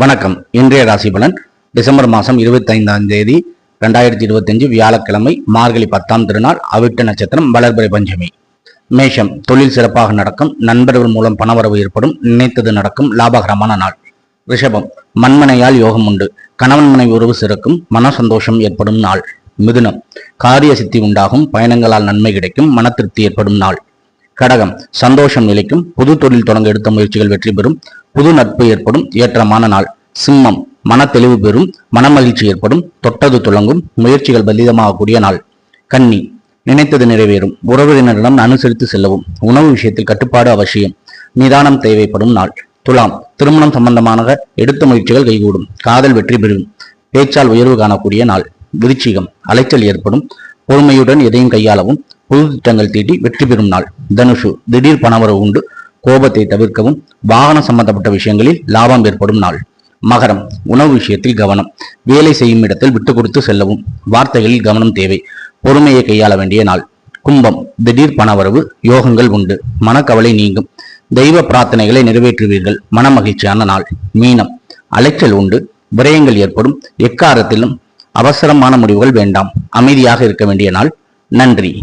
வணக்கம். இன்றைய ராசி பலன் டிசம்பர் மாதம் இருபத்தைந்தாம் தேதி ரெண்டாயிரத்தி இருபத்தஞ்சு வியாழக்கிழமை மார்கழி பத்தாம் திருநாள் அவிட்ட நட்சத்திரம் வளர்பிறை பஞ்சமி. மேஷம் தொழில் சிறப்பாக நடக்கும் நண்பர்கள் மூலம் பணவரவு ஏற்படும் நினைத்தது நடக்கும் லாபகரமான நாள். ரிஷபம் மண்மனையால் யோகம் உண்டு கணவன் மனை உறவு சிறக்கும் மன சந்தோஷம் ஏற்படும் நாள். மிதுனம் காரிய சித்தி உண்டாகும் பயணங்களால் நன்மை கிடைக்கும் மன திருப்தி ஏற்படும் நாள். கடகம் சந்தோஷம் நிலைக்கும் புது தொழில் தொடங்க எடுத்த முயற்சிகள் வெற்றி பெறும் புது நட்பு ஏற்படும் ஏற்றமான நாள். சிம்மம் மன தெளிவு பெறும் மனமகிழ்ச்சி ஏற்படும் தொட்டது துளங்கும் முயற்சிகள் பலிதமாகக்கூடிய நாள். கன்னி நினைத்தது நிறைவேறும் உறவினரிடம் அனுசரித்து செல்லவும் உணவு விஷயத்தில் கட்டுப்பாடு அவசியம் நிதானம் தேவைப்படும் நாள். துலாம் திருமணம் சம்பந்தமாக எடுத்த முயற்சிகள் கைகூடும் காதல் வெற்றி பெறும் பேச்சால் உயர்வு காணக்கூடிய நாள். விருச்சிகம் அலைச்சல் ஏற்படும் பொறுமையுடன் எதையும் கையாளவும் புது திட்டங்கள் தீட்டி வெற்றி பெறும் நாள். தனுஷு திடீர் பணவரவு உண்டு கோபத்தை தவிர்க்கவும் வாகனம் சம்பந்தப்பட்ட விஷயங்களில் லாபம் ஏற்படும் நாள். மகரம் உணவு விஷயத்தில் கவனம். வேலை செய்யும் இடத்தில் விட்டு கொடுத்து செல்லவும். வார்த்தைகளில் கவனம் தேவை. பொறுமையை கையாள வேண்டிய நாள். கும்பம் திடீர் பணவரவு யோகங்கள் உண்டு. மனக்கவலை நீங்கும். தெய்வ பிரார்த்தனைகளை நிறைவேற்றுவீர்கள். மன மகிழ்ச்சியான நாள். மீனம் அலைச்சல் உண்டு. விரயங்கள் ஏற்படும். எக்காரத்திலும் அவசரமான முடிவுகள் வேண்டாம். அமைதியாக இருக்க வேண்டிய நாள். நன்றி.